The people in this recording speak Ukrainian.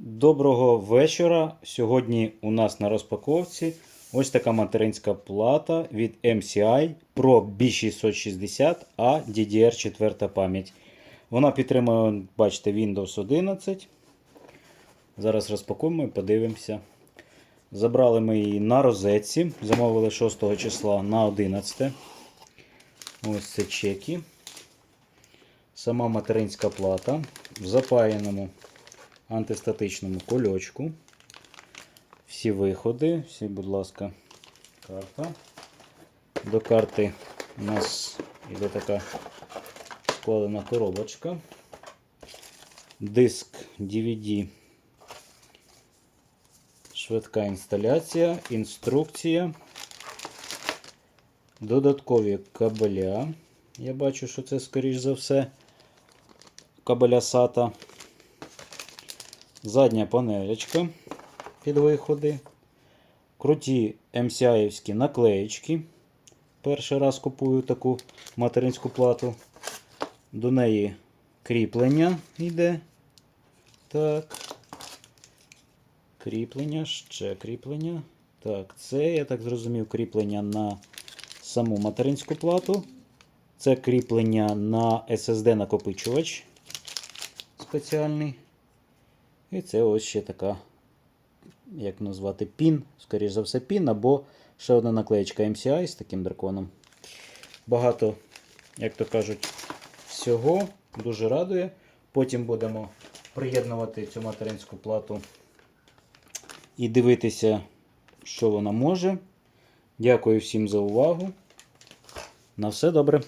Доброго вечора. Сьогодні у нас на розпаковці ось така материнська плата від MCI Pro B660A DDR4 пам'ять. Вона підтримує, бачите, Windows 11. Зараз розпакуємо і подивимося. Забрали ми її на розетці. Замовили 6 числа на 11. Ось це чеки. Сама материнська плата в запаяному антистатичному кульочку. Всі виходи, всі, будь ласка, карта. До карти у нас іде така складена коробочка. Диск DVD. Швидка інсталяція, інструкція. Додаткові кабеля. Я бачу, що це, скоріш за все, кабеля SATA. Задня панелечка під виходи. Круті MCI-івські наклеєчки. Перший раз купую таку материнську плату. До неї кріплення йде. Так. Кріплення, ще кріплення. Так, це, я так зрозумів, кріплення на саму материнську плату. Це кріплення на SSD накопичувач спеціальний. І це ось ще така, як назвати, пін, скоріш за все, пін, або ще одна наклеєчка MCI з таким драконом. Багато, як то кажуть, всього. Дуже радує. Потім будемо приєднувати цю материнську плату і дивитися, що вона може. Дякую всім за увагу. На все добре.